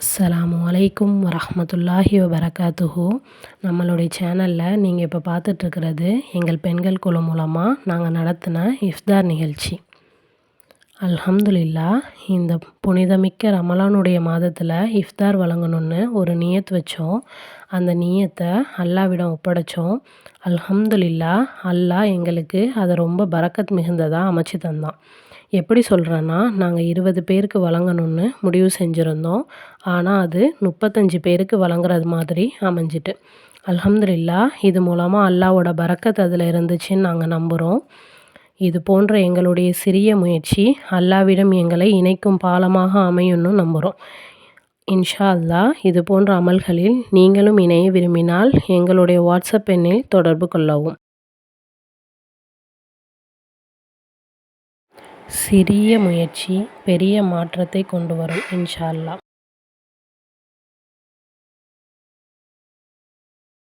அஸ்லாம் அலைக்கும் வரமத்துல்லாஹி வரகாத்துஹு நம்மளுடைய சேனலில் நீங்கள் இப்போ பார்த்துட்ருக்கிறது எங்கள் பெண்கள் குழு மூலமாக நாங்கள் நடத்தின இஃப்தார் நிகழ்ச்சி. அல்ஹம்துலில்லா இந்த புனிதமிக்க ரமலானுடைய மாதத்தில் இஃப்தார் வழங்கணுன்னு ஒரு நியத் வச்சோம். அந்த நியத்தை அல்லாவிடம் ஒப்படைச்சோம். அல்ஹம்துலில்லா அல்லாஹ் எங்களுக்கு அதை ரொம்ப பரக்கத் மிகுந்ததாக அமைச்சு தந்தான். எப்படி சொல்கிறேன்னா நாங்கள் இருபது பேருக்கு வழங்கணுன்னு முடிவு செஞ்சுருந்தோம். ஆனால் அது முப்பத்தஞ்சு பேருக்கு வழங்குறது மாதிரி அமைஞ்சிட்டு. அலமதுல்லா இது மூலமாக அல்லாவோட பரக்கத் அதில் இருந்துச்சுன்னு நாங்கள் நம்புகிறோம் இது போன்ற எங்களுடைய சிறிய முயற்சி அல்லாவிடம் எங்களை இணைக்கும் பாலமாக அமையும்னு நம்புகிறோம் இன்ஷா அல்லா இது போன்ற அமல்களில் நீங்களும் இணைய விரும்பினால் எங்களுடைய வாட்ஸ்அப் எண்ணில் தொடர்பு கொள்ளவும். சிறிய முயற்சி பெரிய மாற்றத்தை கொண்டு வரும் இன்ஷா அல்லா